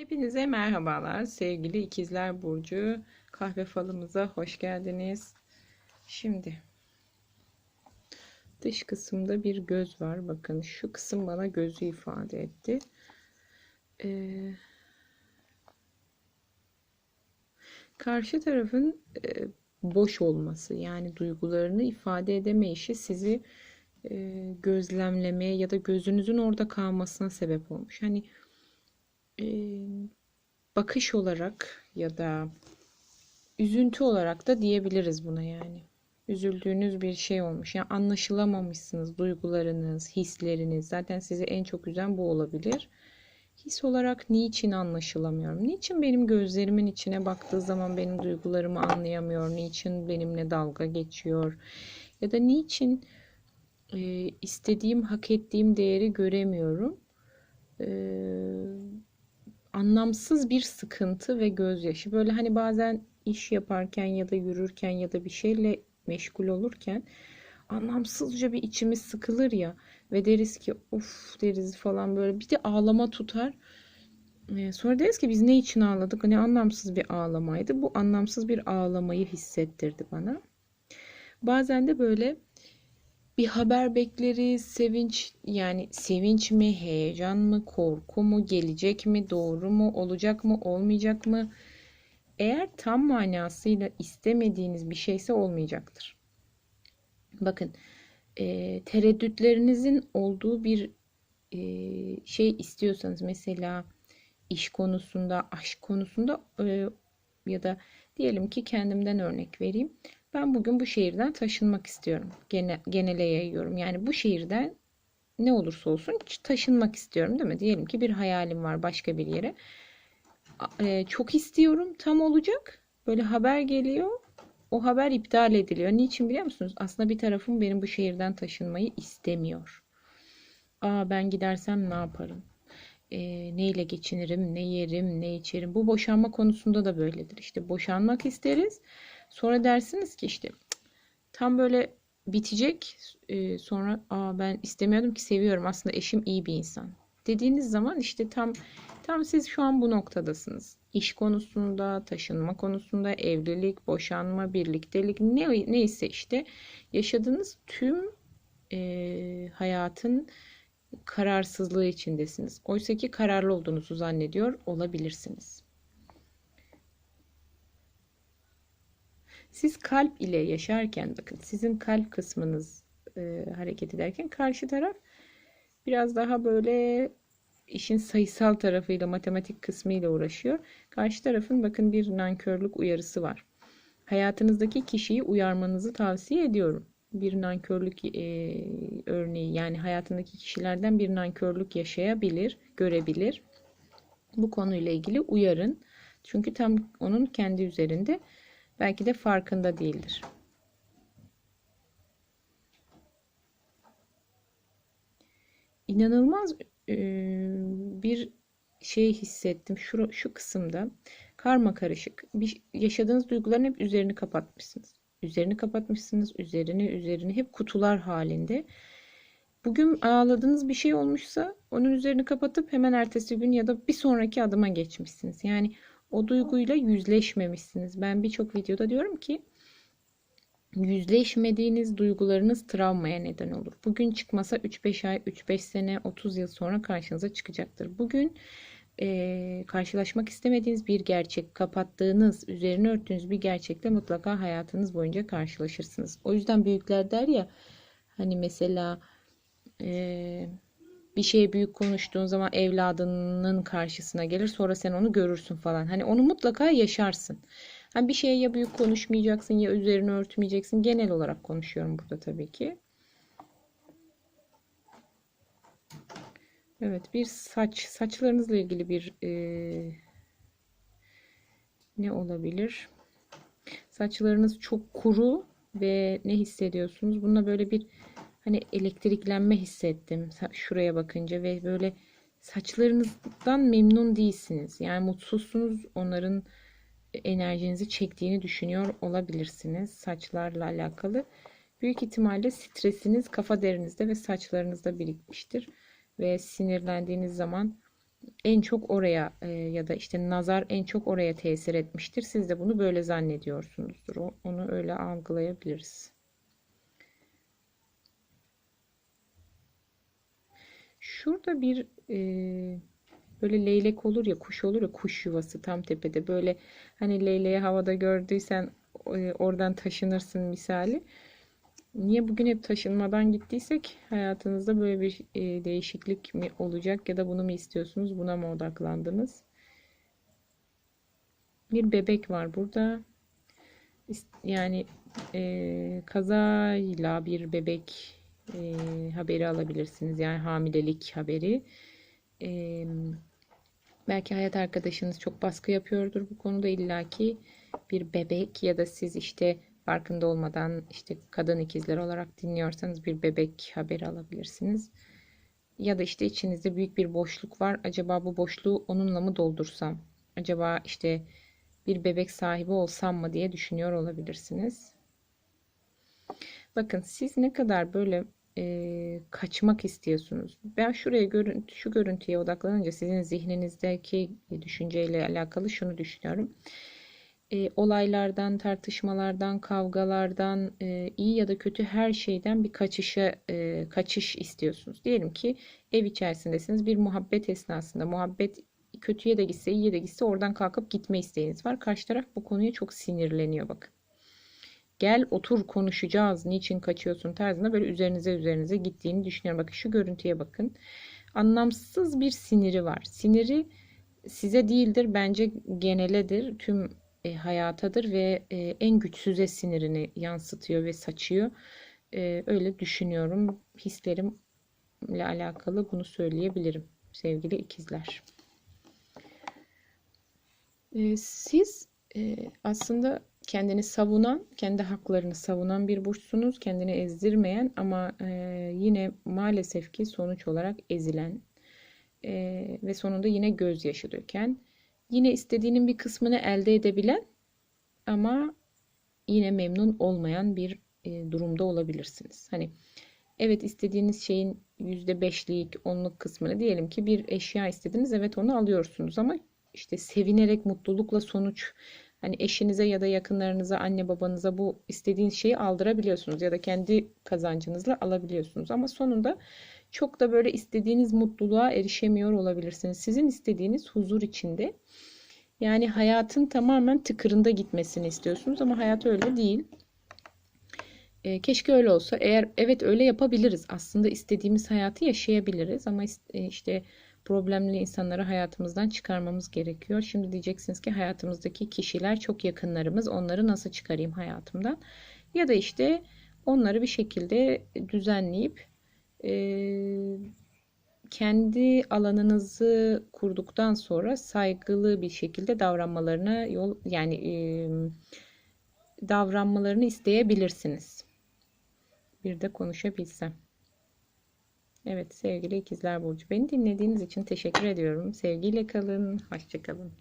Hepinize merhabalar sevgili ikizler burcu kahve falımıza hoş geldiniz. Şimdi dış kısımda bir göz var. Bakın şu kısım bana gözü ifade etti. Ee, karşı tarafın e, boş olması yani duygularını ifade edemeyişi sizi e, gözlemlemeye ya da gözünüzün orada kalmasına sebep olmuş. Hani bakış olarak ya da üzüntü olarak da diyebiliriz buna yani. Üzüldüğünüz bir şey olmuş. Yani anlaşılamamışsınız duygularınız, hisleriniz. Zaten sizi en çok üzen bu olabilir. His olarak niçin anlaşılamıyorum? Niçin benim gözlerimin içine baktığı zaman benim duygularımı anlayamıyor? Niçin benimle dalga geçiyor? Ya da niçin e, istediğim, hak ettiğim değeri göremiyorum? Eee anlamsız bir sıkıntı ve gözyaşı. Böyle hani bazen iş yaparken ya da yürürken ya da bir şeyle meşgul olurken anlamsızca bir içimiz sıkılır ya ve deriz ki of deriz falan böyle bir de ağlama tutar. Sonra deriz ki biz ne için ağladık? Ne anlamsız bir ağlamaydı. Bu anlamsız bir ağlamayı hissettirdi bana. Bazen de böyle bir haber bekleriz. Sevinç yani sevinç mi, heyecan mı, korku mu, gelecek mi, doğru mu, olacak mı, olmayacak mı? Eğer tam manasıyla istemediğiniz bir şeyse olmayacaktır. Bakın e, tereddütlerinizin olduğu bir e, şey istiyorsanız mesela iş konusunda, aşk konusunda e, ya da diyelim ki kendimden örnek vereyim. Ben bugün bu şehirden taşınmak istiyorum. Gene, genele yayıyorum. Yani bu şehirden ne olursa olsun taşınmak istiyorum değil mi? Diyelim ki bir hayalim var başka bir yere. E, çok istiyorum. Tam olacak. Böyle haber geliyor. O haber iptal ediliyor. Niçin biliyor musunuz? Aslında bir tarafım benim bu şehirden taşınmayı istemiyor. Aa ben gidersem ne yaparım? E, neyle geçinirim, ne yerim, ne içerim. Bu boşanma konusunda da böyledir. İşte boşanmak isteriz. Sonra dersiniz ki işte tam böyle bitecek. E, sonra aa ben istemiyordum ki seviyorum. Aslında eşim iyi bir insan. Dediğiniz zaman işte tam tam siz şu an bu noktadasınız. İş konusunda, taşınma konusunda, evlilik, boşanma, birliktelik ne neyse işte yaşadığınız tüm e, hayatın kararsızlığı içindesiniz. Oysa ki kararlı olduğunuzu zannediyor olabilirsiniz. Siz kalp ile yaşarken bakın sizin kalp kısmınız e, hareket ederken karşı taraf biraz daha böyle işin sayısal tarafıyla matematik kısmıyla uğraşıyor. Karşı tarafın bakın bir nankörlük uyarısı var. Hayatınızdaki kişiyi uyarmanızı tavsiye ediyorum. Bir nankörlük e, örneği yani hayatındaki kişilerden bir nankörlük yaşayabilir, görebilir. Bu konuyla ilgili uyarın. Çünkü tam onun kendi üzerinde Belki de farkında değildir. İnanılmaz bir şey hissettim şu, şu kısımda. Karma karışık. Bir, yaşadığınız duyguların hep üzerini kapatmışsınız. Üzerini kapatmışsınız. Üzerini üzerini hep kutular halinde. Bugün ağladığınız bir şey olmuşsa onun üzerini kapatıp hemen ertesi gün ya da bir sonraki adıma geçmişsiniz. Yani o duyguyla yüzleşmemişsiniz. Ben birçok videoda diyorum ki yüzleşmediğiniz duygularınız travmaya neden olur. Bugün çıkmasa 3-5 ay, 3-5 sene, 30 yıl sonra karşınıza çıkacaktır. Bugün e, karşılaşmak istemediğiniz bir gerçek, kapattığınız, üzerine örttüğünüz bir gerçekle mutlaka hayatınız boyunca karşılaşırsınız. O yüzden büyükler der ya hani mesela e, bir şeye büyük konuştuğun zaman evladının karşısına gelir sonra sen onu görürsün falan. Hani onu mutlaka yaşarsın. Hani bir şeye ya büyük konuşmayacaksın ya üzerine örtmeyeceksin. Genel olarak konuşuyorum burada tabii ki. Evet bir saç saçlarınızla ilgili bir e, ne olabilir? Saçlarınız çok kuru ve ne hissediyorsunuz? Bunda böyle bir hani elektriklenme hissettim şuraya bakınca ve böyle saçlarınızdan memnun değilsiniz. Yani mutsuzsunuz. Onların enerjinizi çektiğini düşünüyor olabilirsiniz saçlarla alakalı. Büyük ihtimalle stresiniz kafa derinizde ve saçlarınızda birikmiştir. Ve sinirlendiğiniz zaman en çok oraya e, ya da işte nazar en çok oraya tesir etmiştir. Siz de bunu böyle zannediyorsunuzdur. O, onu öyle algılayabiliriz. Şurada bir e, böyle leylek olur ya kuş olur ya kuş yuvası tam tepede böyle hani leyleği havada gördüysen e, oradan taşınırsın misali. Niye bugün hep taşınmadan gittiysek hayatınızda böyle bir e, değişiklik mi olacak ya da bunu mu istiyorsunuz? Buna mı odaklandınız? Bir bebek var burada. Yani e, kazayla bir bebek e, haberi alabilirsiniz. Yani hamilelik haberi. E, belki hayat arkadaşınız çok baskı yapıyordur bu konuda illaki bir bebek ya da siz işte farkında olmadan işte kadın ikizler olarak dinliyorsanız bir bebek haberi alabilirsiniz. Ya da işte içinizde büyük bir boşluk var. Acaba bu boşluğu onunla mı doldursam? Acaba işte bir bebek sahibi olsam mı diye düşünüyor olabilirsiniz. Bakın siz ne kadar böyle e, kaçmak istiyorsunuz. Ben şuraya görüntü, şu görüntüye odaklanınca sizin zihninizdeki düşünceyle alakalı şunu düşünüyorum e, olaylardan, tartışmalardan, kavgalardan, e, iyi ya da kötü her şeyden bir kaçışa e, kaçış istiyorsunuz. Diyelim ki ev içerisindesiniz, bir muhabbet esnasında muhabbet kötüye de gitse, iyiye de gitse oradan kalkıp gitme isteğiniz var. Karşı taraf bu konuya çok sinirleniyor bakın. Gel otur konuşacağız. Niçin kaçıyorsun tarzında böyle üzerinize üzerinize gittiğini düşünüyorum. Bakın şu görüntüye bakın. Anlamsız bir siniri var. Siniri size değildir bence geneledir. Tüm e, hayatadır ve e, en güçsüze sinirini yansıtıyor ve saçıyor. E, öyle düşünüyorum. Hislerimle alakalı bunu söyleyebilirim sevgili ikizler. E, siz e, aslında kendini savunan, kendi haklarını savunan bir burçsunuz. Kendini ezdirmeyen ama e, yine maalesef ki sonuç olarak ezilen e, ve sonunda yine gözyaşı döken Yine istediğinin bir kısmını elde edebilen ama yine memnun olmayan bir e, durumda olabilirsiniz. Hani evet istediğiniz şeyin %5'lik, 10'luk kısmını diyelim ki bir eşya istediniz. Evet onu alıyorsunuz ama işte sevinerek mutlulukla sonuç hani eşinize ya da yakınlarınıza, anne babanıza bu istediğiniz şeyi aldırabiliyorsunuz ya da kendi kazancınızla alabiliyorsunuz ama sonunda çok da böyle istediğiniz mutluluğa erişemiyor olabilirsiniz. Sizin istediğiniz huzur içinde. Yani hayatın tamamen tıkırında gitmesini istiyorsunuz ama hayat öyle değil. E, keşke öyle olsa. Eğer evet öyle yapabiliriz. Aslında istediğimiz hayatı yaşayabiliriz ama e, işte problemli insanları hayatımızdan çıkarmamız gerekiyor. Şimdi diyeceksiniz ki hayatımızdaki kişiler çok yakınlarımız. Onları nasıl çıkarayım hayatımdan? Ya da işte onları bir şekilde düzenleyip e, kendi alanınızı kurduktan sonra saygılı bir şekilde davranmalarına yol yani e, davranmalarını isteyebilirsiniz. Bir de konuşabilsem. Evet sevgili ikizler burcu beni dinlediğiniz için teşekkür ediyorum. Sevgiyle kalın, hoşçakalın.